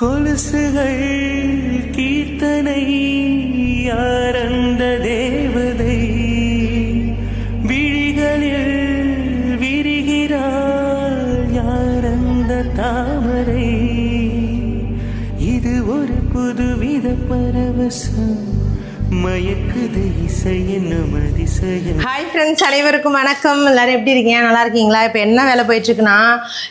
கொலுசுகள் கீர்த்தனை யாரந்த தேவதை. விழிகளில் விரிகிறாள் யாரந்த தாமரை. இது ஒரு புதுவித பரவசம். ஹாய் ஃப்ரெண்ட்ஸ் அனைவருக்கும் வணக்கம். எல்லாரும் எப்படி இருக்கீங்க? நல்லா இருக்கீங்களா? இப்போ என்ன வேலை போயிட்டுருக்குன்னா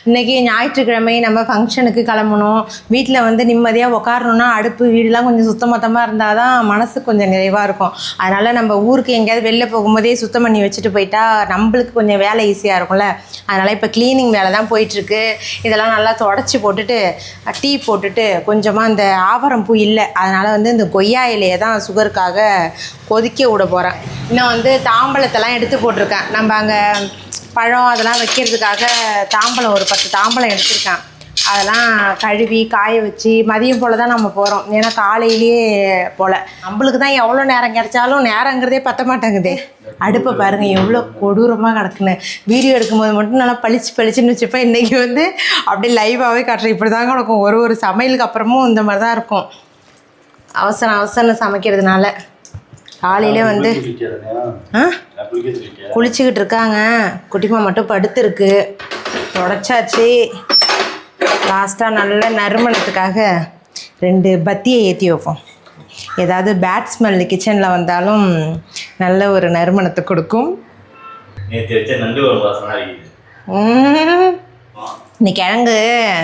இன்றைக்கி ஞாயிற்றுக்கிழமை நம்ம ஃபங்க்ஷனுக்கு கிளம்பணும். வீட்டில் வந்து நிம்மதியாக உட்காரணுன்னா அடுப்பு வீடுலாம் கொஞ்சம் சுத்தமொத்தமாக இருந்தால் தான் மனசு கொஞ்சம் நிறைவாக இருக்கும். அதனால் நம்ம ஊருக்கு எங்கேயாவது வெளில போகும்போதே சுத்தம் பண்ணி வச்சுட்டு போயிட்டா நம்மளுக்கு கொஞ்சம் வேலை ஈஸியாக இருக்கும்ல. அதனால் இப்போ க்ளீனிங் வேலை தான் போயிட்டுருக்கு. இதெல்லாம் நல்லா தொடச்சி போட்டுட்டு டீ போட்டுட்டு கொஞ்சமாக இந்த ஆவரம் பூ இல்லை. அதனால் வந்து இந்த கொய்யா இலையை தான் சுகருக்காக கொதிக்க விட போகிறேன் இன்னும் வந்து தாம்பழத்தெல்லாம் எடுத்து போட்டிருக்கேன். நம்ம அங்கே பழம் அதெல்லாம் வைக்கிறதுக்காக தாம்பழம் ஒரு பத்து தாம்பழம் எடுத்திருக்கேன். அதெல்லாம் கழுவி காய வச்சு மதியம் போல் தான் நம்ம போகிறோம் ஏன்னா காலையிலேயே போல். நம்மளுக்கு தான் எவ்வளோ நேரம் கிடைச்சாலும் நேரங்கிறதே பத்த மாட்டேங்குதே. அடுப்பை பாருங்கள் எவ்வளோ கொடூரமாக கிடக்குன்னு. வீடியோ எடுக்கும்போது மட்டும் நல்லா பளிச்சு பளிச்சுன்னு வச்சுப்பேன். இன்றைக்கி வந்து அப்படியே லைவாகவே காட்டுறேன். இப்படி தாங்க நடக்கும் ஒரு ஒரு சமையலுக்கு அப்புறமும் இந்த மாதிரி தான் இருக்கும். அவசரம் அவசரம் சமைக்கிறதுனால. காலையிலே வந்து ஆ? குளிச்சுக்கிட்டு இருக்காங்க. குட்டிமா மட்டும் படுத்துருக்கு. தொடச்சாச்சு. லாஸ்ட்டாக நல்ல நறுமணத்துக்காக ரெண்டு பத்தியை ஏற்றி வைப்போம். ஏதாவது பேட் ஸ்மெல் கிச்சனில் வந்தாலும் நல்ல ஒரு நறுமணத்தை கொடுக்கும். இந்த கிழங்கு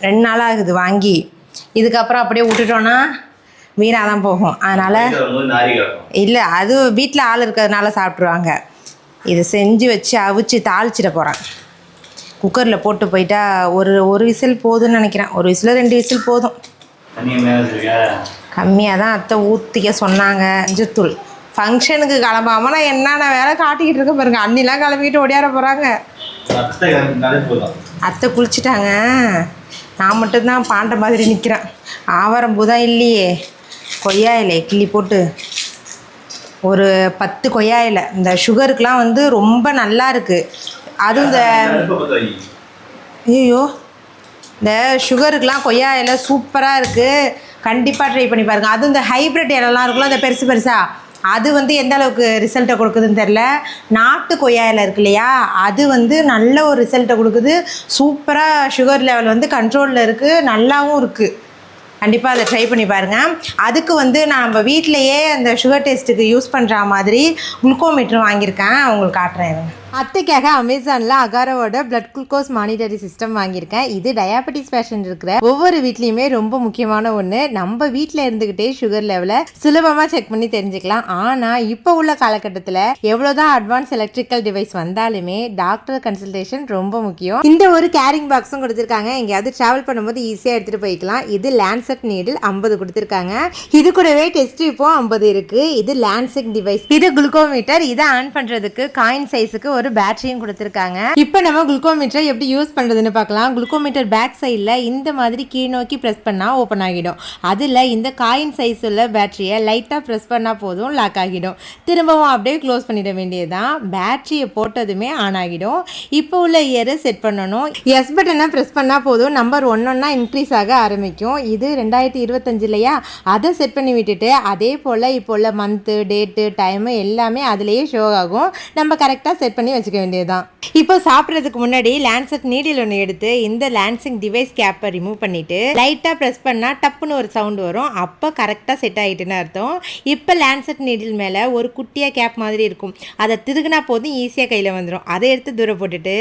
ரெண்டு நாள் ஆகுது வாங்கி. இதுக்கப்புறம் அப்படியே விட்டுட்டோன்னா வீணாக தான் போகும். அதனால் இல்லை அது வீட்டில் ஆள் இருக்கிறதுனால சாப்பிட்ருவாங்க இது செஞ்சு வச்சு அவிச்சு தாளிச்சிட போகிறேன் குக்கரில் போட்டு போயிட்டா ஒரு ஒரு விசில் போதும்னு நினைக்கிறேன். ஒரு விசில் ரெண்டு விசில் போதும். கம்மியாக தான் அத்தை ஊற்றிக்க சொன்னாங்க அஞ்சுத்தூள். ஃபங்க்ஷனுக்கு கிளம்பாம நான் என்னென்ன வேலை காட்டிக்கிட்டு இருக்க பாருங்க. அண்ணிலாம் கிளம்பிக்கிட்டு ஓடியார போகிறாங்க அத்தை குளிச்சிட்டாங்க. நான் மட்டும்தான் பாண்ட மாதிரி நிற்கிறேன் ஆவாரம் பூ தான் இல்லையே. கொய்யா இலை கிள்ளி போட்டு. ஒரு பத்து கொய்யா இலை இந்த சுகருக்கெலாம் வந்து ரொம்ப நல்லா இருக்குது அதுவும் இந்த ஐயோ இந்த சுகருக்கெலாம் கொய்யா இலை சூப்பராக இருக்குது கண்டிப்பாக ட்ரை பண்ணி பாருங்கள் அதுவும் இந்த ஹைப்ரிட் இலைலாம் இருக்குல்ல இந்த பெருசு பெருசாக அது வந்து எந்த அளவுக்கு ரிசல்ட்டை கொடுக்குதுன்னு தெரில நாட்டு கொய்யா இலை இருக்கு இல்லையா? அது வந்து நல்ல ஒரு ரிசல்ட்டை கொடுக்குது. சூப்பராக சுகர் லெவல் வந்து கண்ட்ரோலில் இருக்குது நல்லாவும் இருக்குது கண்டிப்பாக அதை ட்ரை பண்ணி பாருங்கள் அதுக்கு வந்து நான் நம்ம வீட்டிலையே அந்த சுகர் டெஸ்ட்டுக்கு யூஸ் பண்ணுற மாதிரி குளுக்கோமீட்ரு வாங்கியிருக்கேன் உங்களுக்கு காட்டுறேன் இருங்க. அத்தைக்காக அமேசானில் அகாரோவோட பிளட் குளுக்கோஸ் மானிட்டரி சிஸ்டம் வாங்கியிருக்கேன். இது டயாபெட்டிஸ் பேஷண்ட் இருக்கிற ஒவ்வொரு வீட்லேயுமே ரொம்ப முக்கியமான ஒன்று நம்ம வீட்டில் இருந்துக்கிட்டே சுகர் லெவலை சுலபமாக செக் பண்ணி தெரிஞ்சுக்கலாம். ஆனால் இப்போ உள்ள காலகட்டத்தில் எவ்வளோதான் அட்வான்ஸ் எலக்ட்ரிக்கல் டிவைஸ் வந்தாலுமே டாக்டர் கன்சல்டேஷன் ரொம்ப முக்கியம். இந்த ஒரு கேரிங் பாக்ஸும் கொடுத்துருக்காங்க. எங்கேயாவது ட்ராவல் பண்ணும்போது ஈஸியாக எடுத்துகிட்டு போய்க்கலாம். இது லேண்ட்செட் நீடில் ஐம்பது கொடுத்துருக்காங்க. இது கூடவே டெஸ்ட் இப்போ ஐம்பது இருக்குது இது லேண்ட்செட் டிவைஸ் இது குளுக்கோமீட்டர் இதை ஆன் பண்ணுறதுக்கு காயின் சைஸுக்கு ஒரு பேட்டரியும் கொடுத்துருக்காங்க. இப்போ நம்ம குளுக்கோமீட்டரை எப்படி யூஸ் பண்ணுறதுன்னு பார்க்கலாம். குளுக்கோமீட்டர் பேக் சைடில் இந்த மாதிரி கீழ் நோக்கி ப்ரெஸ் பண்ணால் ஓப்பன் ஆகிடும். அதில் இந்த காயின் சைஸ் உள்ள பேட்டரியை லைட்டாக ப்ரெஸ் பண்ணால் போதும் லாக் ஆகிடும். திரும்பவும் அப்படியே க்ளோஸ் பண்ணிட வேண்டியதுதான். பேட்டரியை போட்டதுமே ஆன் ஆகிடும். இப்போ உள்ள இயரை செட் பண்ணணும். எஸ் பட்டனை ப்ரெஸ் பண்ணால் போதும். நம்பர் ஒன்றொன்னா இன்க்ரீஸ் ஆக ஆரம்பிக்கும். இது ரெண்டாயிரத்தி இருபத்தஞ்சு இல்லையா? அதை செட் பண்ணி விட்டுட்டு அதே போல் இப்போ உள்ள மந்த்து டேட்டு டைமு எல்லாமே அதுலேயே ஷோ ஆகும். நம்ம கரெக்டாக செட் பண்ணி வச்சுக்க வேண்டியதுதான். இப்போ சாப்பிட்றதுக்கு முன்னாடி லேண்ட்செட் நீடில் ஒன்று எடுத்து இந்த லேன்சிங் டிவைஸ் கேப்பை ரிமூவ் பண்ணிட்டு லைட்டாக ப்ரெஸ் பண்ணால் டப்புன்னு ஒரு சவுண்ட் வரும். அப்போ கரெக்டாக செட் ஆகிட்டுன்னு அர்த்தம். இப்போ லேண்ட்செட் நீடில் மேலே ஒரு குட்டியாக கேப் மாதிரி இருக்கும். அதை திருகுனா போதும் ஈஸியாக கையில் வந்துடும் அதை எடுத்து தூரம் போட்டுட்டு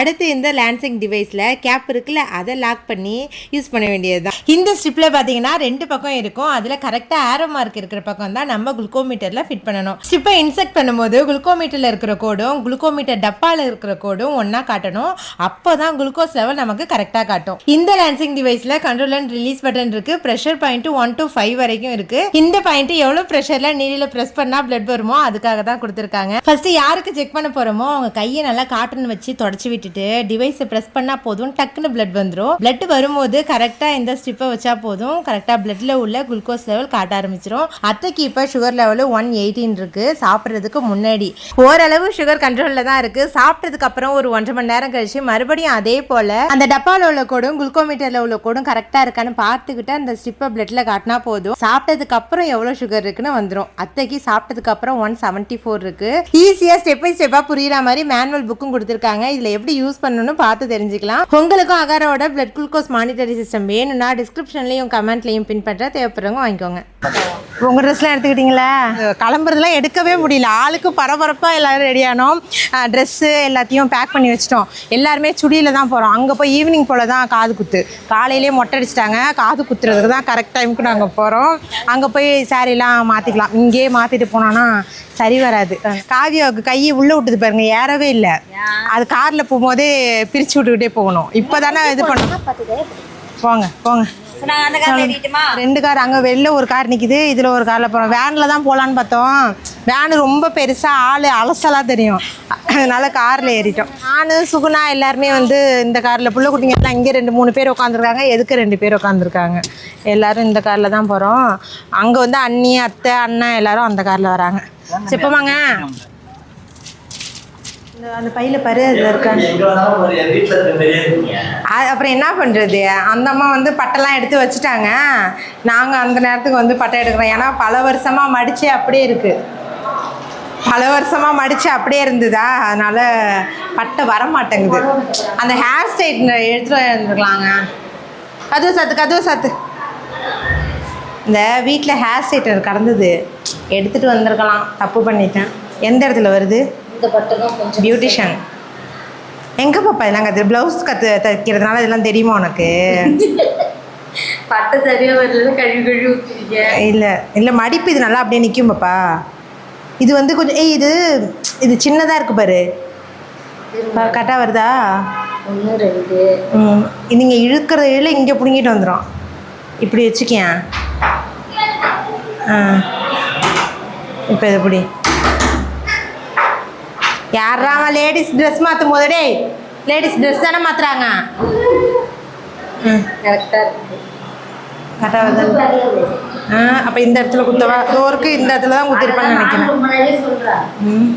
அடுத்து இந்த லேன்சிங் டிவைஸில் கேப் இருக்குல்ல அதை லாக் பண்ணி யூஸ் பண்ண வேண்டியது தான் இந்த ஸ்ட்ரிப்பில் பார்த்தீங்கன்னா ரெண்டு பக்கம் இருக்கும். அதில் கரெக்டாக ஆரோ மார்க் இருக்கிற பக்கம் தான் நம்ம குளுக்கோமீட்டரில் ஃபிட் பண்ணணும். ஸ்ட்ரிப்பை இன்செக்ட் பண்ணும்போது குளுக்கோமீட்டரில் இருக்கிற கோடும் குளுக்கோமீட்டர் டப்பாவில் இருக்கிற கோடும் ஒன்றா காட்டணும். அப்போ தான் குளுக்கோஸ் லெவல் நமக்கு கரெக்டாக காட்டும். இந்த லேன்சிங் டிவைஸில் கண்ட்ரோல் அண்ட் ரிலீஸ் பட்டன் இருக்குது pressure point one two five வரைக்கும் இருக்குது இந்த பாயிண்ட் எவ்வளோ ப்ரெஷரில் நீரில் ப்ரெஸ் பண்ணால் பிளட் வருமோ அதுக்காக தான் கொடுத்துருக்காங்க. ஃபஸ்ட்டு யாருக்கு செக் பண்ண போகிறோமோ அவங்க கையை நல்லா காட்டன் வச்சு தொடச்சி விட்டுட்டு டிவைஸை ப்ரெஸ் பண்ணால் போதும் டக்குன்னு பிளட் வந்துடும் பிளட் வரும்போது கரெக்டாக இந்த ஸ்டிப்பை வச்சா போதும். கரெக்டாக பிளட்டில் உள்ள குளுக்கோஸ் லெவல் காட்ட ஆரம்பிச்சிடும் அத்தைக்கு இப்போ சுகர் லெவலு ஒன் எயிட்டின் இருக்கு. சாப்பிட்றதுக்கு முன்னாடி. ஓரளவு சுகர் கண்ட்ரோலில் லெவலில் தான் இருக்குது சாப்பிட்டதுக்கு அப்புறம் ஒரு ஒன்றரை மணி நேரம் கழிச்சு மறுபடியும் அதே போல் அந்த டப்பாவில் உள்ள கோடும் குளுக்கோமீட்டரில் உள்ள கோடும் கரெக்டாக இருக்கான்னு பார்த்துக்கிட்டு அந்த ஸ்டிப்பை பிளட்டில் காட்டினா போதும். சாப்பிட்டதுக்கு அப்புறம் எவ்வளோ சுகர் இருக்குன்னு வந்துடும் அத்தைக்கு சாப்பிட்டதுக்கு அப்புறம் ஒன் செவன்ட்டி ஃபோர் இருக்கு ஈஸியாக ஸ்டெப் பை ஸ்டெப்பாக புரியுற மாதிரி மேனுவல் புக்கும் கொடுத்துருக்காங்க. இதில் எப்படி யூஸ் பண்ணணும்னு பார்த்து தெரிஞ்சுக்கலாம். உங்களுக்கும் அகாரோட பிளட் குளுக்கோஸ் மானிட்டரி சிஸ்டம் வேணும்னா டிஸ்கிரிப்ஷன்லையும் கமெண்ட்லையும் பின் பண்ணுற தேவைப்படுறவங்க வாங்கிக்கோங்க. உங்கள் ட்ரெஸ்லாம் எடுத்துக்கிட்டீங்களா? கிளம்புறதுலாம் எடுக்கவே முடியல. ஆளுக்கு பரபரப்பாக எல்லாரும் ரெடியானோம் ட்ரெஸ்ஸு எல்லாத்தையும் பேக் பண்ணி வச்சிட்டோம். எல்லாருமே சுடியில் தான் போகிறோம் அங்கே போய் ஈவினிங் போல் தான் காது குத்து. காலையிலே மொட்டை அடிச்சிட்டாங்க. காது குத்துறதுக்கு தான் கரெக்ட் டைமுக்கு நாங்கள் போகிறோம் அங்கே போய் சாரீலாம் மாற்றிக்கலாம் இங்கேயே மாற்றிட்டு போனோன்னா சரி வராது. காவியாவுக்கு கையை உள்ளே விட்டுது பாருங்க. ஏறவே இல்லை. அது காரில் போகும்போதே பிரித்து விட்டுக்கிட்டே போகணும். இப்போ தானே இது பண்ணணும் போங்க போங்க. ரெண்டு கார் அங்கே வெளில ஒரு கார் நிற்கிது இதில் ஒரு காரில் போகிறோம் வேனில் தான் போகலான்னு பார்த்தோம். வேனு ரொம்ப பெருசாக ஆள் அலசலாக தெரியும். அதனால் காரில் ஏறிட்டோம். நான் சுகுணா எல்லாருமே வந்து இந்த காரில் புள்ள குட்டிங்க எல்லாம் இங்கே ரெண்டு மூணு பேர் உட்காந்துருக்காங்க எதுக்கு ரெண்டு பேர் உட்காந்துருக்காங்க எல்லோரும் இந்த காரில் தான் போகிறோம் அங்கே வந்து அண்ணி அத்தை அண்ணன் எல்லாரும் அந்த காரில் வராங்க. செப்பமாங்க இந்த அந்த பையில் பாரு அதில் இருக்காங்க அது அப்புறம் என்ன பண்ணுறது அந்த அம்மா வந்து பட்டெல்லாம் எடுத்து வச்சுட்டாங்க. நாங்கள் அந்த நேரத்துக்கு வந்து பட்டை எடுக்கிறோம். ஏன்னா பல வருஷமாக மடித்து அப்படியே இருக்குது பல வருஷமாக மடித்து அப்படியே இருந்ததா? அதனால் பட்டை வர மாட்டேங்குது. அந்த ஹேர் ஸ்டைட்னர் எடுத்துகிட்டு வந்துருக்கலாங்க. கதவு சாத்து கதவு சாத்து. இந்த வீட்டில் ஹேர் ஸ்ட்ரைட்டர் கடந்தது. எடுத்துகிட்டு வந்திருக்கலாம். தப்பு பண்ணிட்டேன். எந்த இடத்துல வருது? இந்த பட்டு தான் கொஞ்சம் பியூட்டிஷியன் எங்கே பாப்பா இதெல்லாம் கற்று ப்ளவுஸ் கற்று தைக்கிறதுனால இதெல்லாம் தெரியுமா உனக்கு? பட்டு சரியா வரல கழுவி கழுவி இல்லை இல்லை மடிப்பு இது நல்லா அப்படியே நிற்கும் பாப்பா. இது வந்து கொஞ்சம் ஏய் இது இது சின்னதாக இருக்கு பாரு. கரெக்டாக வருதா? ஒன்று ரெண்டு. ம் நீங்கள் இழுக்கிற இழு இங்கே பிடுங்கிட்டு வந்துடும் இப்படி வச்சுக்கியன் ஆ. இப்போ இது இப்படி யாரா லேடிஸ் ட்ரெஸ் மாற்றும் போது? டேய் லேடிஸ் ட்ரெஸ் தானே மாற்றுறாங்க ம். கரெக்டாக இருக்கு. ஆ அப்போ இந்த இடத்துல குத்தவா? டோருக்கு இந்த இடத்துல தான் குத்திருப்பான்னு நினைக்கிறேன். ம்.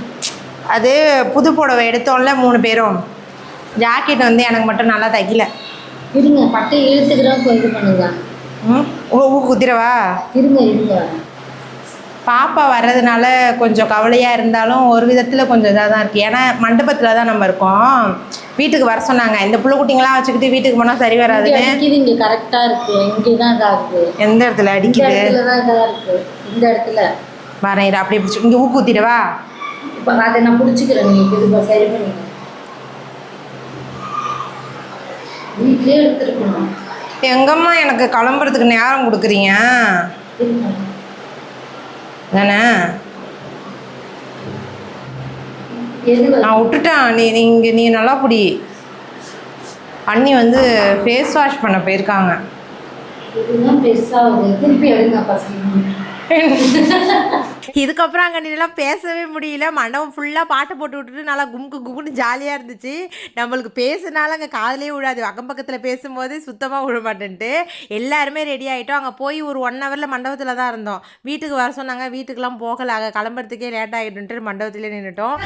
அது புது புடவை எடுத்தோம்ல மூணு பேரும். ஜாக்கெட் வந்து எனக்கு மட்டும் நல்லா தைக்கல. இருங்க பட்டை இழுத்துக்கிறோம் கொஞ்சம் பண்ணுங்க. ம். ஊ குத்திரவா இருங்க இருங்க. பாப்பா வர்றதுனால கொஞ்சம் கவலையாக இருந்தாலும் ஒரு விதத்தில் கொஞ்சம் இதாக தான் இருக்குது ஏன்னா மண்டபத்தில் தான் நம்ம இருக்கோம். வீட்டுக்கு வர சொன்னாங்க. இந்த புள்ள குட்டிங்களாம் வச்சுக்கிட்டு வீட்டுக்கு போனால் சரி வராதுன்னு. இங்கே கரெக்டாக இருக்கு. இங்கே தான் இதாகுது எந்த இடத்துல அடிக்குது? இந்த இடத்துல. வரேன் அப்படியே பிடிச்சி இங்கே ஊ குத்திடவா இப்போ அதை நான் பிடிச்சிக்கிறேன். நீங்கள் இது சரி பண்ணிங்க வீட்லயே எடுத்துருக்கணும் எங்கம்மா எனக்கு கிளம்புறதுக்கு நேரம் கொடுக்குறீங்க? தானே? நான் விட்டுட்டேன் நீ நீங்கள் நீ நல்லா புடி அண்ணி வந்து ஃபேஸ் வாஷ் பண்ண போயிருக்காங்க. திருப்பி இதுக்கப்புறம் அங்கே நின்றுலாம் பேசவே முடியல. மண்டபம் ஃபுல்லாக பாட்டை போட்டு விட்டுட்டு நல்லா கும்கு கும்னு ஜாலியாக இருந்துச்சு. நம்மளுக்கு பேசுனாலும் அங்கே காதலே விழாது. அக்கம் பக்கத்தில் பேசும்போது சுத்தமாக விழ மாட்டேன்ட்டு. எல்லாருமே ரெடி ஆகிட்டோம் அங்கே போய் ஒரு ஒன் ஹவரில் மண்டபத்தில் தான் இருந்தோம். வீட்டுக்கு வர சொன்னாங்க. வீட்டுக்கெலாம் போகலாக அங்கே கிளம்புறதுக்கே லேட் ஆகிடுன்ட்டு மண்டபத்திலே நின்றுட்டோம்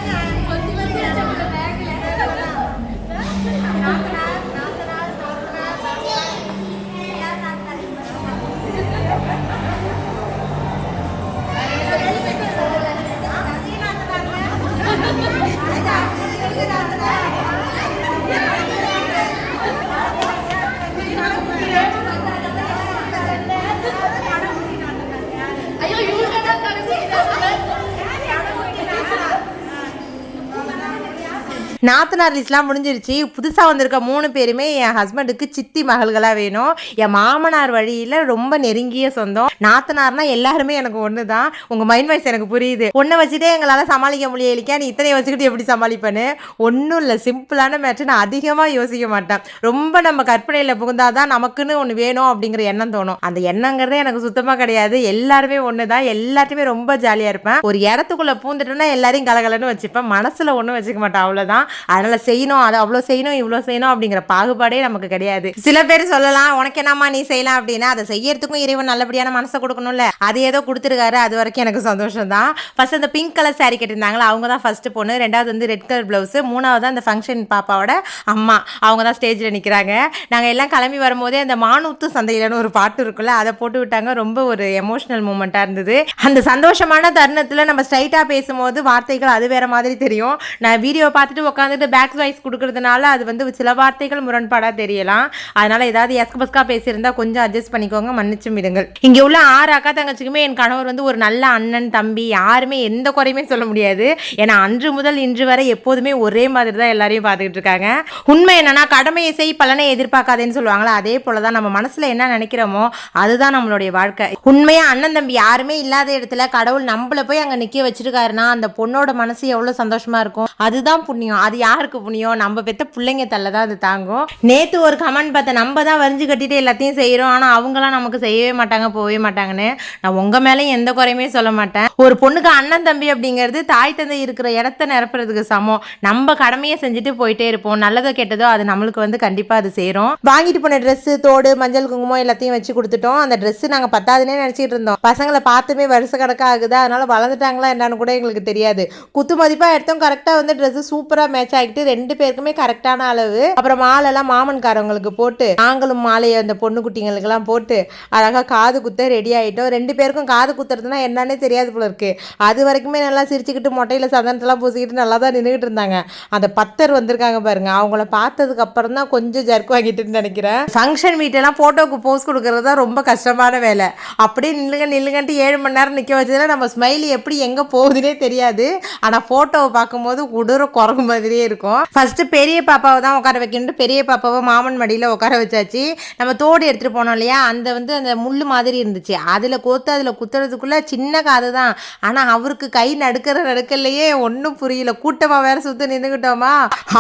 நாத்தனார் லிஸ்ட்லாம் முடிஞ்சிருச்சு. புதுசாக வந்திருக்க மூணு பேருமே என் ஹஸ்பண்டுக்கு சித்தி மகள்களாக வேணும். என் மாமனார் வழியில் ரொம்ப நெருங்கிய சொந்தம். நாத்தனார்னா எல்லாருமே எனக்கு ஒன்று தான் உங்கள் மைண்ட் வாய்ஸ் எனக்கு புரியுது. ஒன்றை வச்சுட்டே எங்களால் சமாளிக்க முடியலிக்கா நீ இத்தனை வச்சுக்கிட்டு எப்படி சமாளிப்பேன்னு? ஒன்றும் இல்லை. சிம்பிளான மேட்ரு நான் அதிகமாக யோசிக்க மாட்டேன். ரொம்ப நம்ம கற்பனையில் புகுந்தாதான் நமக்குன்னு ஒன்று வேணும் அப்படிங்கிற எண்ணம் தோணும். அந்த எண்ணங்கிறதே எனக்கு சுத்தமாக கிடையாது. எல்லாருமே ஒன்று தான் எல்லாத்தையுமே ரொம்ப ஜாலியாக இருப்பேன். ஒரு இடத்துக்குள்ளே பூந்துட்டேன்னா எல்லாரையும் கலகலன்னு வச்சுப்பேன். மனசில் ஒன்றும் வச்சுக்க மாட்டேன். அவ்வளோதான் அதனால் செய்யணும் அதை அவ்வளோ செய்யணும் இவ்வளோ செய்யணும் அப்படிங்கிற பாகுபாடே நமக்கு கிடையாது. சில பேர் சொல்லலாம் உனக்கு என்னம்மா நீ செய்யலாம் அப்படின்னா அதை செய்யறதுக்கும் இறைவன் நல்லபடியான மனசை கொடுக்கணும்ல. அது ஏதோ கொடுத்துருக்காரு அது வரைக்கும் எனக்கு சந்தோஷம் தான் ஃபர்ஸ்ட் அந்த பிங்க் கலர் சாரி கட்டியிருந்தாங்களா அவங்க தான் ஃபர்ஸ்ட் பொண்ணு. ரெண்டாவது வந்து ரெட் கலர் ப்ளவுஸு மூணாவது அந்த ஃபங்க்ஷன் பாப்பாவோட அம்மா. அவங்க தான் ஸ்டேஜில் நிற்கிறாங்க நாங்கள் எல்லாம் கிளம்பி வரும்போதே அந்த மானூத்து சந்தையிலன்னு ஒரு பாட்டு இருக்குல்ல அதை போட்டு விட்டாங்க. ரொம்ப ஒரு எமோஷனல் மூமெண்ட்டாக இருந்தது. அந்த சந்தோஷமான தருணத்தில் நம்ம ஸ்ட்ரைட்டாக பேசும்போது வார்த்தைகள் அது வேற மாதிரி தெரியும். நான் வீடியோ பார்த்துட்டு உட்காந்துட்டு பேக் வாய்ஸ் கொடுக்கறதுனால அது வந்து சில வார்த்தைகள் முரண்பாடாக தெரியலாம். அதனால் ஏதாவது எஸ்க பஸ்கா பேசியிருந்தா கொஞ்சம் அட்ஜஸ்ட் பண்ணிக்கோங்க மன்னிச்சு விடுங்கள். இங்கே உள்ள ஆறு அக்கா தங்கச்சிக்குமே என் கணவர் வந்து ஒரு நல்ல அண்ணன் தம்பி யாருமே எந்த குறையுமே சொல்ல முடியாது. ஏன்னா அன்று முதல் இன்று வரை எப்போதுமே ஒரே மாதிரி தான் எல்லாரையும் பார்த்துக்கிட்டு இருக்காங்க. உண்மை என்னன்னா கடமையை செய் பலனை எதிர்பார்க்காதேன்னு சொல்லுவாங்களா? அதே போல தான் நம்ம மனசில் என்ன நினைக்கிறோமோ அதுதான் நம்மளுடைய வாழ்க்கை. உண்மையாக அண்ணன் தம்பி யாருமே இல்லாத இடத்துல கடவுள் நம்மள போய் அங்கே நிற்க வச்சிருக்காருன்னா அந்த பொண்ணோட மனசு எவ்வளோ சந்தோஷமாக இருக்கும். அதுதான் புண்ணியம். அது யாருக்கு புண்ணியம் நம்ம பெத்த பிள்ளைங்க தள்ள தான் அது தாங்கும். நேத்து ஒரு கமெண்ட் பார்த்தேன். நம்ம தான் வரிஞ்சு கட்டிட்டு எல்லாத்தையும் செய்கிறோம் ஆனா அவங்களாம் நமக்கு செய்யவே மாட்டாங்க போகவே மாட்டாங்கன்னு. நான் உங்க மேலேயும் எந்த குறையுமே சொல்ல மாட்டேன். ஒரு பொண்ணுக்கு அண்ணன் தம்பி அப்படிங்கிறது தாய் தந்தை இருக்கிற இடத்த நிரப்புறதுக்கு சமம். நம்ம கடமையை செஞ்சுட்டு போயிட்டே இருப்போம். நல்லதோ கெட்டதோ அது நம்மளுக்கு வந்து கண்டிப்பா அது சேரும். வாங்கிட்டு போன ட்ரெஸ்ஸு தோடு மஞ்சள் குங்குமம் எல்லாத்தையும் வச்சு கொடுத்துட்டோம். அந்த ட்ரெஸ்ஸு நாங்க பத்தாதுன்னே நினைச்சிட்டு இருந்தோம். பசங்களை பார்த்துமே வருஷ கணக்கா ஆகுதா. அதனால வளர்ந்துட்டாங்களா என்னன்னு கூட எங்களுக்கு தெரியாது. குத்து மதிப்பா எடுத்தோம். கரெக்டா வந்து ட்ரெஸ்ஸு சூப்பரா மேட்ச் ஆகிட்டு ரெண்டு பேருக்குமே கரெக்டான அளவு. அப்புறம் மாலைலாம் மாமன்காரவங்களுக்கு போட்டு நாங்களும் மாலையை அந்த பொண்ணு குட்டிங்களுக்கெல்லாம் போட்டு அழகா காது குத்த ரெடி ஆயிட்டோம். ரெண்டு பேருக்கும் காது குத்துறதுனா என்னன்னே தெரியாது போல இருக்கு. அது வரைக்குமே நல்லா சிரிச்சுக்கிட்டு மொட்டையில சந்தனத்தெல்லாம் பூசிக்கிட்டு நல்லா தான் நின்றுக்கிட்டு இருந்தாங்க. அந்த பத்தர் வந்திருக்காங்க பாருங்க. அவங்கள பார்த்ததுக்கு அப்புறம் தான் கொஞ்சம் ஜர்க் வாங்கிட்டுன்னு நினைக்கிறேன். ஃபங்க்ஷன் வீட்டெல்லாம் ஃபோட்டோவுக்கு போஸ் கொடுக்கறது தான் ரொம்ப கஷ்டமான வேலை. அப்படியே நில்லுங்க நில்லுங்கன்ட்டு ஏழு மணி நேரம் நிற்க வச்சதுல நம்ம ஸ்மைலி எப்படி எங்கே போகுதுன்னே தெரியாது. ஆனால் ஃபோட்டோவை பார்க்கும்போது உடற குரங்கு மாதிரியே இருக்கும். ஃபர்ஸ்ட் பெரிய பாப்பாவை தான் உட்கார வைக்கணும்ட்டு பெரிய பாப்பாவை மாமன் மடியில் உட்கார வச்சாச்சு. நம்ம தோடு எடுத்துகிட்டு போனோம் இல்லையா? அந்த வந்து அந்த முள் மாதிரி இருந்துச்சு. அதில் கோத்து அதில் குத்துறதுக்குள்ளே சின்ன காது தான். ஆனால் அவருக்கு கை நடுக்கிற நடுக்கல்லையே ஒன்றும் புரியல. கூட்டமாக வேற சுற்றி நின்றுக்கிட்டோமா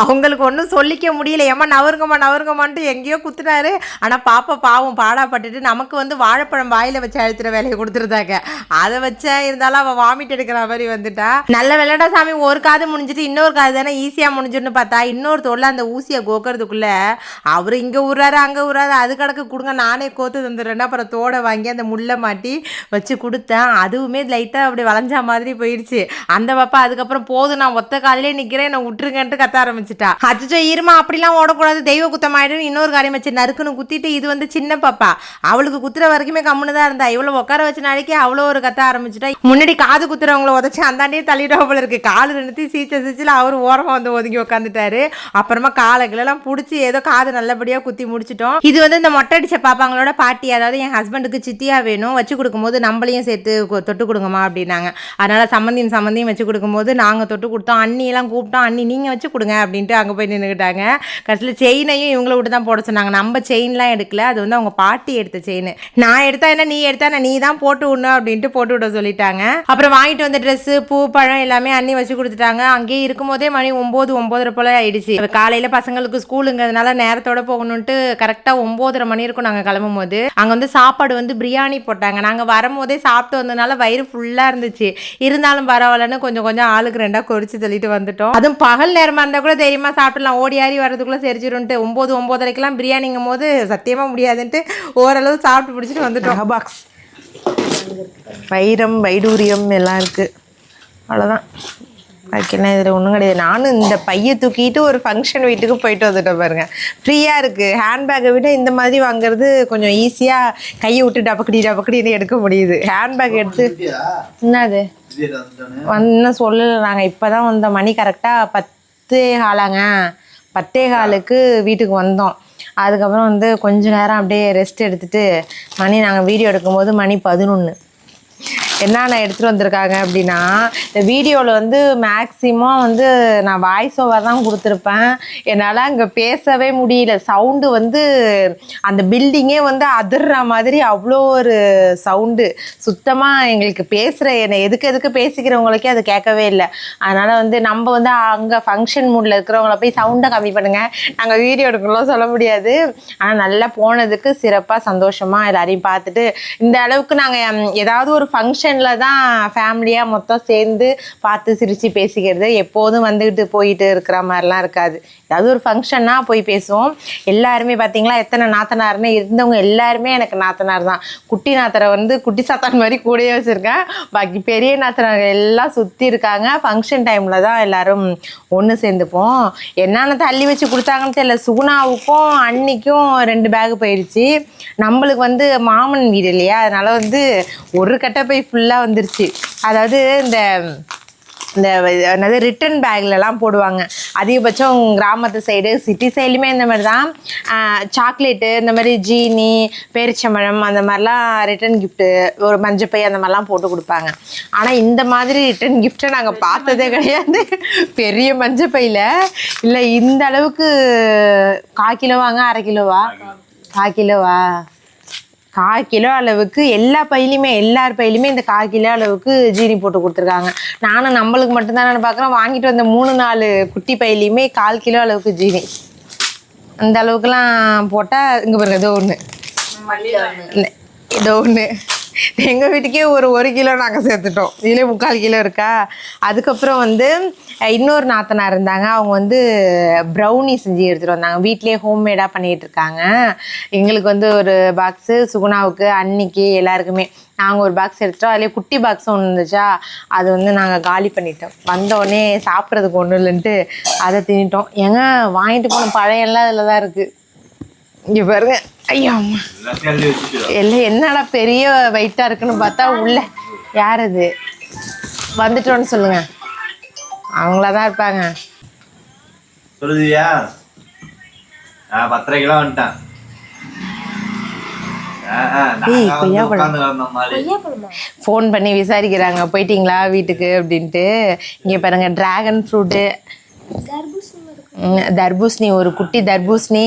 அவங்களுக்கு ஒன்றும் சொல்லிக்க முடியல. ஏமா நவருங்கம்மா நவருங்கம்மான்ட்டு எங்கேயோ குத்துனாரு. ஆனால் பாப்பா பாவம் பாடாப்பட்டுட்டு நமக்கு வந்து வாழைப்பழம் வாயில் வச்சு அழுத்துற வேலையை கொடுத்துருந்தாங்க. அதை வச்சா இருந்தாலும் அவள் வாமிட் எடுக்கிற மாதிரி வந்துட்டா. நல்ல விளையாட சாமி. ஒரு காது முடிஞ்சிட்டு இன்னொரு காது தானே? ஈஸியாக முடிஞ்சுன்னு பார்த்தா இன்னொரு தோல்ல அந்த ஊசியை கோக்கிறதுக்குள்ளே அவர் இங்கே விட்றாரு அங்கே விட்றாரு அது கணக்கு கொடுங்க நானே கோத்து தந்துடுறேன்னா அப்புறம் தோடை வாங்கி அந்த முள்ளை மாட்டி வச்சு கொடுத்தேன். அதுவுமே லைட்டாக அப்படி வளைஞ்சா மாதிரி போயிடுச்சு. அந்த பாப்பா அதுக்கப்புறம் போதும் நான் ஒத்த காலிலே நிற்கிறேன் என்னை விட்டுருங்கன்ட்டு கத்த ஆரம்பிச்சிட்டா. அச்சோ இருமா அப்படிலாம் ஓடக்கூடாது தெய்வ குத்தம் இன்னொரு காரியம் வச்சு நறுக்குன்னு குத்திட்டு இது வந்து சின்ன பாப்பா. அவளுக்கு குத்துற வரைக்குமே கம்முன்னு தான் இருந்தா இவ்வளோ உட்கார வச்ச நாளைக்கு அவ்வளோ ஒரு கத்த ஆரம்பிச்சிட்டா. முன்னாடி காது குத்துறவங்கள உதச்சி அந்தாண்டே தள்ளிட்டா போல இருக்கு. காலு நிறுத்தி சீச்ச சீச்சில் அவர் ஓரமாக வந்து ஒதுங்கி உட்காந்துட்டாரு. அப்புறமா காலைகளெல்லாம் பிடிச்சி ஏதோ காது நல்லபடியாக குத்தி முடிச்சிட்டோம். இது வந்து இந்த மொட்டை அடிச்ச பாப்பாங்களோட பாட்டி அதாவது என் ஹஸ்பண்டுக்கு சித்தியா வேணும் வச்சு கொடுக்கும்போது நம்மளையும் சேர்த்து தொட்டு கொடுங்கம்மா அப்படின்னாங்க. அதனால சம்மந்தியும் சம்மந்தியும் வச்சு கொடுக்கும்போது நாங்கள் தொட்டு கொடுத்தோம் அண்ணியெல்லாம் கூப்பிட்டோம் அண்ணி நீங்கள் வச்சு கொடுங்க அப்படின்ட்டு அங்கே போய் நின்றுக்கிட்டாங்க கடைசியில் செயினையும் இவங்கள விட்டு தான் போட சொன்னாங்க. நம்ம செயின்லாம் எடுக்கல அது வந்து அவங்க பாட்டி எடுத்த செயின் நான் எடுத்தா என்ன நீ எடுத்தா என்ன நீ தான் போட்டு விடணும் அப்படின்ட்டு போட்டு விட சொல்லிட்டாங்க. அப்புறம் வாங்கிட்டு வந்த ட்ரெஸ்ஸு பூ பழம் எல்லாமே அண்ணி வச்சு கொடுத்துட்டாங்க. அங்கேயே இருக்கும்போதே மணி ஒம்பது ஒம்பது ஒம்போதரை போல ஆயிடுச்சு. காலையில் பசங்களுக்கு ஸ்கூலுங்கிறதுனால நேரத்தோட போகணுன்ட்டு கரெக்டாக ஒம்போதரை மணி இருக்கும் நாங்கள் கிளம்பும் போது அங்கே வந்து சாப்பாடு வந்து பிரியாணி போட்டாங்க. நாங்கள் வரும்போதே சாப்பிட்டு வந்ததுனால வயிறு ஃபுல்லாக இருந்துச்சு. இருந்தாலும் பரவாயில்லன்னு கொஞ்சம் கொஞ்சம் ஆளுக்கு ரெண்டாக கொறிச்சு தள்ளிட்டு வந்துட்டோம். அதுவும் பகல் நேரமாக இருந்தால் கூட தைரியமா சாப்பிடலாம் ஓடி ஆடி வரதுக்குள்ளே செரிச்சிருன்ட்டு ஒம்பது ஒன்பதரைக்கெல்லாம் பிரியாணிங்கும் போது சத்தியமாக முடியாதுன்ட்டு ஓரளவு சாப்பிட்டு பிடிச்சிட்டு வந்துட்டோம். பாக்ஸ் வைரம் வைடூரியம் எல்லாம் இருக்குது அவ்வளோதான் அதுக்கு என்ன இதில் ஒன்றும் கிடையாது. நானும் இந்த பையை தூக்கிட்டு ஒரு ஃபங்க்ஷன் வீட்டுக்கு போயிட்டு வந்துட்டேன் பாருங்க. ஃப்ரீயாக இருக்குது ஹேண்ட்பேக்கை விட இந்த மாதிரி வாங்குறது கொஞ்சம் ஈஸியாக கையை விட்டு டபக்கடி டபக்கடின்னு எடுக்க முடியுது. ஹேண்ட்பேக் எடுத்து என்னது? வந்து சொல்லலை. நாங்கள் இப்போ தான் வந்த மணி கரெக்டாக பத்தே காலாங்க. பத்தே காலுக்கு வீட்டுக்கு வந்தோம். அதுக்கப்புறம் வந்து கொஞ்ச நேரம் அப்படியே ரெஸ்ட் எடுத்துட்டு மணி நாங்கள் வீடியோ எடுக்கும்போது மணி பதினொன்று என்னென்ன எடுத்துகிட்டு வந்திருக்காங்க அப்படின்னா இந்த வீடியோவில் வந்து மேக்ஸிமம் வந்து நான் வாய்ஸ் ஓவர் தான் கொடுத்துருப்பேன். என்னால் அங்கே பேசவே முடியல. சவுண்டு வந்து அந்த பில்டிங்கே வந்து அதிர்ற மாதிரி அவ்வளோ ஒரு சவுண்டு சுத்தமாக எங்களுக்கு பேசுகிற என்னை எதுக்கு எதுக்கு பேசிக்கிறவங்களுக்கே அது கேட்கவே இல்லை. அதனால் வந்து நம்ம வந்து அங்கே ஃபங்க்ஷன் மூடில் இருக்கிறவங்கள போய் சவுண்டை கம்மி பண்ணுங்கள் நாங்கள் வீடியோ எடுக்கலாம் சொல்ல முடியாது. ஆனால் நல்லா போனதுக்கு சிறப்பாக சந்தோஷமாக எல்லாரையும் பார்த்துட்டு இந்த அளவுக்கு நாங்கள் ஏதாவது ஒரு ஒரு ஃபங்க்ஷனில் தான் ஃபேமிலியாக மொத்தம் சேர்ந்து பார்த்து சிரித்து பேசிக்கிறது. எப்போதும் வந்துக்கிட்டு போயிட்டு இருக்கிற மாதிரிலாம் இருக்காது. ஏதாவது ஒரு ஃபங்க்ஷன்னா போய் பேசுவோம். எல்லாருமே பார்த்தீங்களா எத்தனை நாத்தனார்னு இருந்தவங்க எல்லாருமே எனக்கு நாத்தனார் தான். குட்டி நாத்தரை வந்து குட்டி சாத்தான் மாதிரி கூடயே வச்சுருக்கேன். பாக்கி பெரிய நாத்தனார் எல்லாம் சுற்றி இருக்காங்க. ஃபங்க்ஷன் டைமில் தான் எல்லோரும் ஒன்று சேர்ந்துப்போம். என்னென்ன தள்ளி வச்சு கொடுத்தாங்கன்னு தெரியல. சுகுணாவுக்கும் அன்னைக்கும் ரெண்டு பேக் போயிடுச்சு நம்மளுக்கு வந்து மாமன் வீடு இல்லையா? அதனால் வந்து ஒரு கட்டை போய் ஃபுல்லாக வந்துருச்சு. அதாவது இந்த இந்த என்னது ரிட்டன் பேக்லலாம் போடுவாங்க. அதிகபட்சம் கிராமத்து சைடு சிட்டி சைட்லையுமே இந்த மாதிரி தான் சாக்லேட்டு இந்த மாதிரி ஜீனி பேரிச்சம்பழம் அந்த மாதிரிலாம் ரிட்டன் கிஃப்ட்டு ஒரு மஞ்சப்பை அந்த மாதிரிலாம் போட்டு கொடுப்பாங்க. ஆனால் இந்த மாதிரி ரிட்டன் கிஃப்ட்டை நாங்கள் பார்த்ததே கிடையாது. பெரிய மஞ்சப்பையில். இல்லை இந்த அளவுக்கு கால் கிலோவாங்க அரை கிலோவா? கால் கிலோவா? கால் கிலோ அளவுக்கு எல்லா பையிலையுமே எல்லார் பையிலையுமே இந்த கால் கிலோ அளவுக்கு ஜீனி போட்டு கொடுத்துருக்காங்க. நானும் நம்மளுக்கு மட்டும்தான் பார்க்குறேன் வாங்கிட்டு வந்த மூணு நாலு குட்டி பையிலையுமே கால் கிலோ அளவுக்கு ஜீனி. அந்த அளவுக்குலாம் போட்டால் இங்கே பாருங்க ஏதோ ஒன்று இதோ ஒன்று எங்கள் வீட்டுக்கே ஒரு ஒரு கிலோ நாங்கள் சேர்த்துட்டோம். இதுலேயே முக்கால் கிலோ இருக்கா? அதுக்கப்புறம் வந்து இன்னொரு நாத்தனார் இருந்தாங்க. அவங்க வந்து ப்ரௌனி செஞ்சு எடுத்துகிட்டு வந்தாங்க. வீட்லேயே ஹோம்மேடாக பண்ணிகிட்டு இருக்காங்க. எங்களுக்கு வந்து ஒரு பாக்ஸு சுகுணாவுக்கு அன்னிக்கு எல்லாருக்குமே நாங்கள் ஒரு பாக்ஸ் எடுத்துட்டோம். அதிலே குட்டி பாக்ஸ் ஒன்று இருந்துச்சா? அது வந்து நாங்கள் காலி பண்ணிட்டோம். வந்தோடனே சாப்பிட்றதுக்கு ஒன்றும் இல்லைன்ட்டு அதை தின்னுட்டோம். ஏங்க வாங்கிட்டு போன பழையெல்லாம் இதில் தான் இருக்குது இங்கே பாருங்க. ஐயா எல்லாம் என்னடா பெரிய வெயிட்டாக இருக்குன்னு பார்த்தா உள்ள. யார் அது? வந்துட்டோன்னு சொல்லுங்க. அவங்களா தான் இருப்பாங்க. சொல்லுதியா? நான் பத்தரை கிலோ வந்துட்டேன். ஃபோன் பண்ணி விசாரிக்கிறாங்க. போயிட்டீங்களா வீட்டுக்கு? அப்படின்ட்டு. இங்கே பாருங்க டிராகன் ஃப்ரூட்டு தர்பூசணி ஒரு குட்டி தர்பூசணி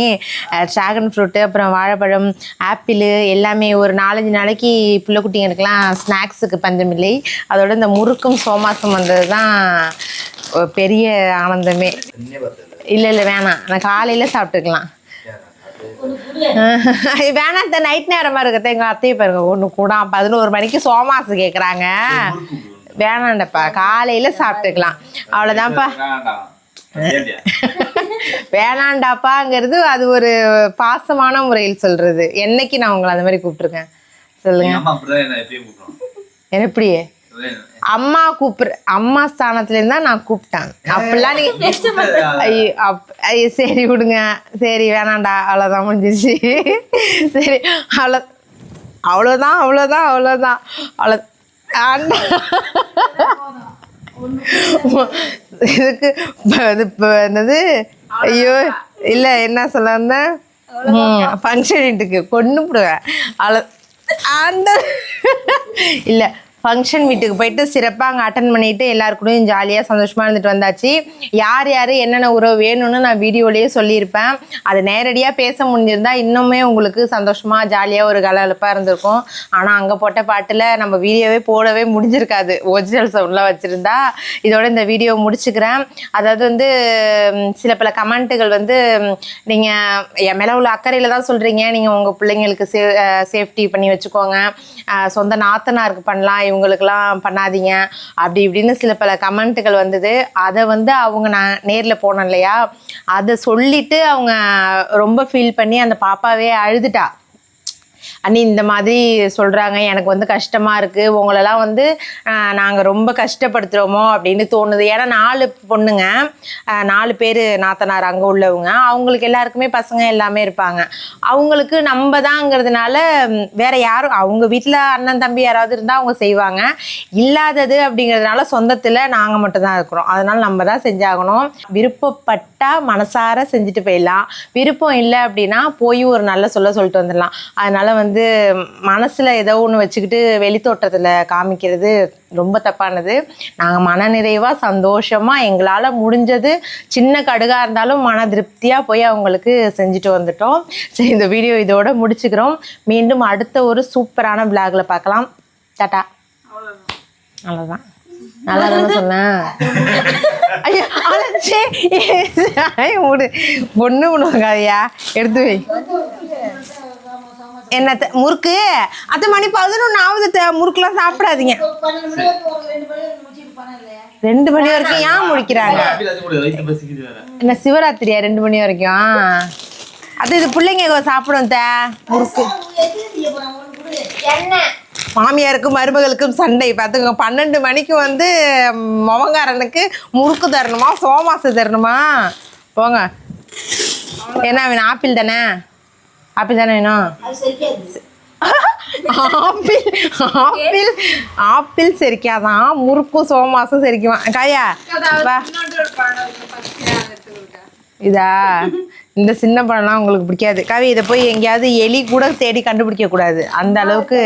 ட்ராகன் ஃப்ரூட்டு அப்புறம் வாழைப்பழம் ஆப்பிள் எல்லாமே ஒரு நாலஞ்சு நாளைக்கு பிள்ளை குட்டிங்களுக்கெல்லாம் ஸ்நாக்ஸுக்கு பஞ்சமில்லை அதோட இந்த முறுக்கும் சோமாசம் வந்தது தான் பெரிய ஆனந்தமே. இல்லை இல்லை வேணாம். நான் காலையில் சாப்பிட்டுக்கலாம். வேணாம் இந்த நைட் நேரமாக இருக்கிறத எங்கள் அத்தையை பாருங்க. ஒன்று கூட பதினோரு மணிக்கு சோமாசு கேட்குறாங்க வேணாண்டப்பா காலையில் சாப்பிட்டுக்கலாம். அவ்வளோதான்ப்பா? வேணாண்டாப்பாங்கிறது அது ஒரு பாசமான முறையில் சொல்றது. என்னைக்கு நான் உங்களை அந்த மாதிரி கூப்பிட்டுருக்கேன்? சொல்லுங்க. எங்க அம்மா சொல்லேன். அம்மா கூப்பிடுற அம்மா ஸ்தானத்துல இருந்தா நான் கூப்பிட்டேன். அப்படிலாம் நீங்க ஐயோ சரி விடுங்க. சரி வேணாண்டா. அவ்வளோதான் முடிஞ்சிருச்சு. சரி அவ்வளோ அவ்வளோதான் அவ்வளோதான் அவ்வளோதான் அவ்வளோ ஆண்டா இதுக்கு என்னது? ஐயோ இல்லை என்ன சொல்ல வந்தேன் ஃபங்க்ஷன் வீட்டுக்கு கொண்டு போடுவேன். அவ்வளோ அந்த இல்லை ஃபங்க்ஷன் வீட்டுக்கு போயிட்டு சிறப்பாக அங்கே அட்டன் பண்ணிட்டு எல்லாருக்கூடையும் ஜாலியாக சந்தோஷமாக இருந்துட்டு வந்தாச்சு. யார் யார் என்னென்ன உறவு வேணும்னு நான் வீடியோலேயே சொல்லியிருப்பேன். அது நேரடியாக பேச முடிஞ்சிருந்தா இன்னுமே உங்களுக்கு சந்தோஷமாக ஜாலியாக ஒரு கலகலப்பாக இருந்திருக்கும். ஆனால் அங்கே போட்ட பாட்டில் நம்ம வீடியோவே போடவே முடிஞ்சிருக்காது. ஒரிஜினல் சவுண்ட்லாம் வச்சுருந்தா. இதோட இந்த வீடியோ முடிச்சுக்கிறேன். அதாவது வந்து சில பல கமெண்ட்டுகள் வந்து நீங்கள் என் மேலே உள்ள அக்கறையில் தான் சொல்கிறீங்க நீங்கள் உங்கள் பிள்ளைங்களுக்கு சே சேஃப்டி பண்ணி வச்சுக்கோங்க. சொந்த நாத்தனாருக்கு பண்ணலாம். இவங்க இவங்களுக்கெல்லாம் பண்ணாதீங்க. அப்படி இப்படின்னு சில பல கமெண்ட்டுகள் வந்தது. அதை வந்து அவங்க நான் நேரில் போனேன் இல்லையா? அதை சொல்லிட்டு அவங்க ரொம்ப ஃபீல் பண்ணி அந்த பாப்பாவே அழுதுட்டா. அண்ணி இந்த மாதிரி சொல்கிறாங்க எனக்கு வந்து கஷ்டமாக இருக்குது உங்களெல்லாம் வந்து நாங்கள் ரொம்ப கஷ்டப்படுத்துகிறோமோ அப்படின்னு தோணுது. ஏன்னா நாலு பொண்ணுங்க நாலு பேர் நாத்தனார் அங்கே உள்ளவங்க. அவங்களுக்கு எல்லாருக்குமே பசங்க எல்லாமே இருப்பாங்க. அவங்களுக்கு நம்ம தாங்கிறதுனால வேறு யாரும் அவங்க வீட்டில் அண்ணன் தம்பி யாராவது இருந்தால் அவங்க செய்வாங்க. இல்லாதது அப்படிங்கிறதுனால சொந்தத்தில் நாங்கள் மட்டும்தான் இருக்கிறோம். அதனால் நம்ம தான் செஞ்சாகணும். விருப்பப்பட்டால் மனசார செஞ்சுட்டு போயிடலாம். விருப்பம் இல்லை அப்படின்னா போய் ஒரு நல்ல சொல்ல சொல்லிட்டு வந்துடலாம். அதனால் வந்து மனசில் ஏதோ ஒன்று வச்சுக்கிட்டு வெளித்தோட்டத்தில் காமிக்கிறது ரொம்ப தப்பானது. நாங்கள் மனநிறைவாக சந்தோஷமாக எங்களால் முடிஞ்சது சின்ன கடுகாக இருந்தாலும் மன திருப்தியாக போய் அவங்களுக்கு செஞ்சுட்டு வந்துட்டோம். சரி இந்த வீடியோ இதோட முடிச்சுக்கிறோம். மீண்டும் அடுத்த ஒரு சூப்பரான பிளாகில் பார்க்கலாம் டாட்டா அவ்வளோதான் நல்லா தானே சொன்னேன். ஐயோ அழைச்சே பொண்ணு பண்ணுவாங்க ஐயா. எடுத்து வை. என்ன த- முறுக்கு? அத்தை மணி பதினொன்று ஆகுது முறுக்குலாம் சாப்பிடாதீங்க. ரெண்டு மணி வரைக்கும் ஏன் முடிக்கிறாங்க என்ன சிவராத்திரியா ரெண்டு மணி வரைக்கும்? அது இது பிள்ளைங்க சாப்பிடும் தே முறுக்கு. மாமியாருக்கும் மருமகளுக்கும் சண்டை. பார்த்துக்கோங்க பன்னெண்டு மணிக்கு வந்து மொவங்காரனுக்கு முறுக்கு தரணுமா சோமாசு தரணுமா? போங்க. என்ன வேணும் ஆப்பிள் தானே? ஆப்பிள் தானே வேணும் ஆப்பிள் ஆப்பிள் ஆப்பிள் செரிக்காதான். முறுக்கும் சோமாசும் செரிக்குமா காயா இதா? இந்த சின்ன பழம்லாம் உங்களுக்கு பிடிக்காது. கவி இதை போய் எங்கேயாவது எலி கூட தேடி கண்டுபிடிக்க கூடாது. அந்த அளவுக்கு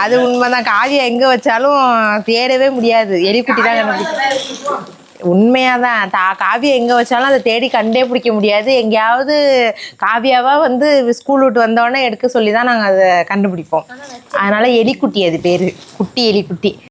அது உண்மைதான். காவியா எங்க வச்சாலும் தேடவே முடியாது. எலிக்குட்டி தான் கண்டுபிடிக்கும் உண்மையாதான். தா காவியா எங்கே வச்சாலும் அதை தேடி கண்டே பிடிக்க முடியாது. எங்கேயாவது காவியாவாக வந்து ஸ்கூல் விட்டு வந்தோடனே எடுக்க சொல்லி தான் நாங்கள் அதை கண்டுபிடிப்போம். அதனால் எலிக்குட்டி அது பேர். குட்டி எலிக்குட்டி.